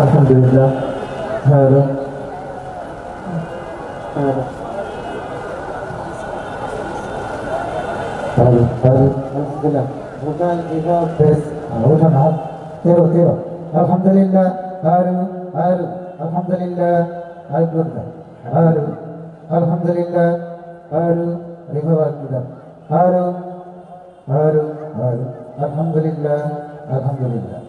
الحمد لله هذا هذا هذا هذا الحمد لله وكان إذا بس وجمع تيرو تيرو الحمد لله هذا هذا الحمد لله هذا هذا الحمد لله هذا هذا هذا هذا هذا الحمد لله الحمد لله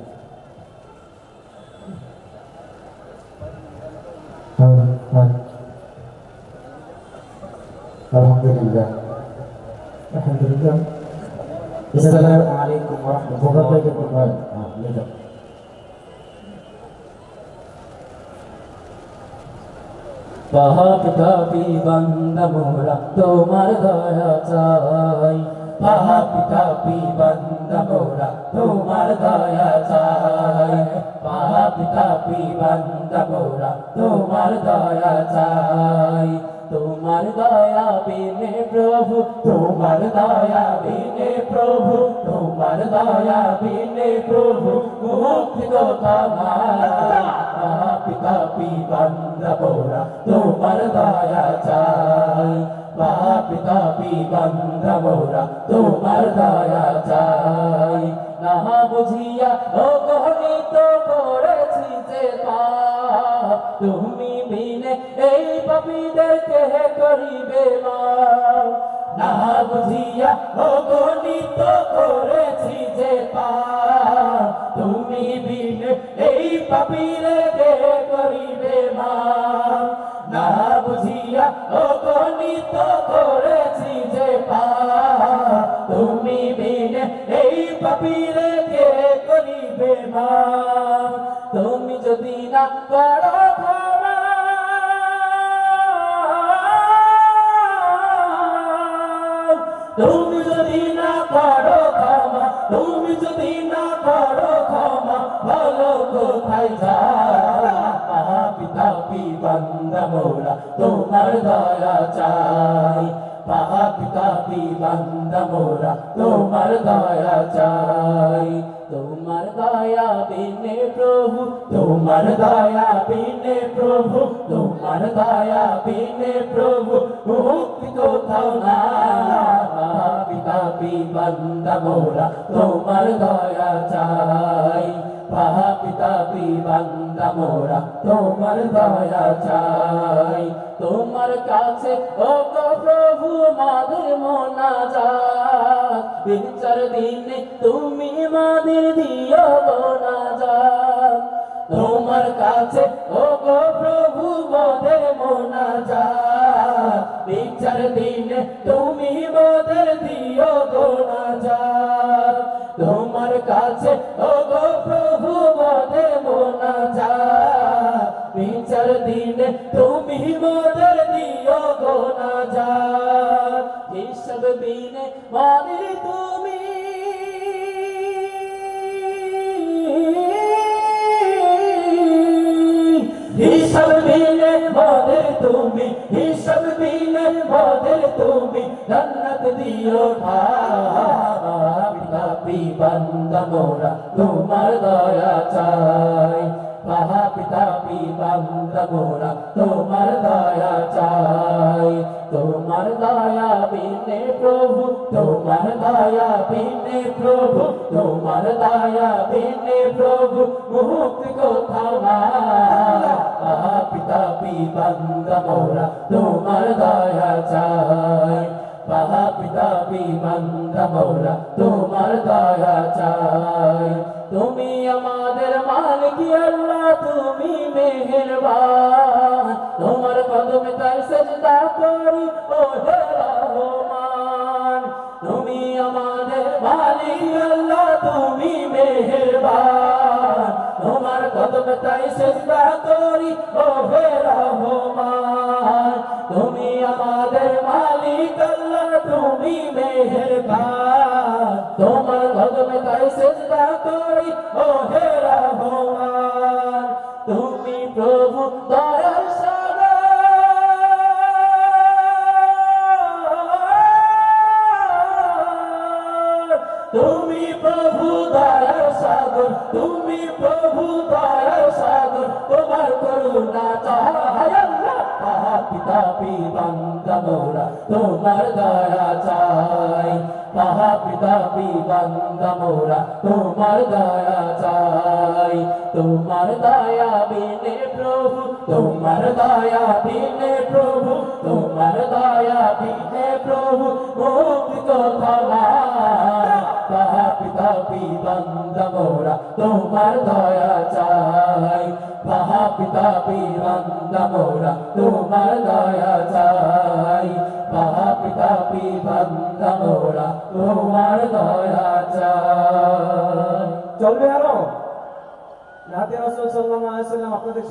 আলহামদুলিল্লাহ hello hello আলহামদুলিল্লাহ আলহামদুলিল্লাহ السلام عليكم ورحمة الله وبركاته وبركاته পাহাড় কাপি বান্দা মোরা তোমার দয়া চাই পাহাড় কাপি বান্দা মোরা তোমার দয়া চাই কাপি বান্দা মোরা তোমার দয়া চাই তোমার দয়া বিনে প্রভু, তোমার দয়া বিনে প্রভু, তোমার দয়া বিনে প্রভু মুক্তি কথা পিতা পি বান্দা মোরা তোমার দয়া চাই। পিতা পি বান্দা মোরা তোমার দয়া চাই। তুমি বিনে এই পাপীদেরকে করিবে না বুঝিয়া ও গণিত করেছি যে তুমি বিনে এই পাপীদেরকে করিবে না বুঝিয়া ও গণিত করেছি যে তুমি বিনে এই পাপীদেরকে করিবে তুমি যদি না করো তুমি যদি না করো ক্ষমা, তুমি যদি না করো ক্ষমা, ভালো কোথায় যা পিতা পি বান্দা মোরা তোমার দয়া চাই। পাহা পিতা পি বান্দা মোরা তোমার দয়া চাই। তোমার দয়া বিনে প্রভু, তোমার দয়া বিনে প্রভু, তোমার দয়া বিনে প্রভু। মুক্তি কোথাও না পিতা পি বান্দা মোরা, তোমার দয়া চাই। পাহা পিতা পি বান্দা মোরা, তোমার দয়া চাই। তোমার কাছে, ও প্রভু মাদের মোনা যাক বিচার দিনে তুমি মাদের দিও গোনা যাক তোমার কাছে, ও গো প্রভু মোদের মোনা যাক বিচার দিনে তুমি মোদের দিও গোনা যাক তোমার কাছে, ও গো প্রভু মোনা যাক বিচার দিনে তুমি দিও হিসব বিনে মাদের হিসব বিনে মাদের তুমি, হিসব বিনে মাদের তুমি, জন্নত দিও ভাবি বান্দা মোরা, তোমার দয়া চাই। পি বান্দা মোরা, তোমার দয়া চাই। তোমার দয়া বিনে প্রভু, তোমার দয়া বিনে প্রভু, তোমার দয়া বিনে প্রভু, মুক্তি কোথাও না পিতা পি বান্দা মোরা, তোমার দয়া চাই। পাহা পিতা পি বান্দা মোরা, তোমার দয়া চাই। তুমি আমাদের মালিক, আল্লাহ, তুমি মেহেরবান। তোমার কদমে তাই সজদা করি ও হে তুমি আমাদের মালিক আল্লাহ, তুমি মেহেরবান। তোমার কদম তাই সজদা করি ও হে রহমান। তুমি আমাদের মালিক আল্লাহ, তুমি মেহেরবান। প্রভু দয়ার সাগর, তুমি প্রভু দয়ার সাগর, তোমার করুণা পাপি তাপি মোরা তোমার দয়া চাই। পাপি তাপি বান্দা মোরা তোমার দয়া চাই। তোমার দয়া বিনে প্রভু, তোমার দয়া বিনে প্রভু, তোমার দয়া বিনে প্রভু কথা বান্দা মোরা, তোমার দয়া চাই। মহা পিতা বান্দা মোরা, তোমার দয়া চাই। মহা পিতা বান্দা মোরা, তোমার দয়া চাই। চলবে আরও? নাতে রাসূল সাল্লাল্লাহু আলাইহি ওয়াসাল্লাম আপনাদের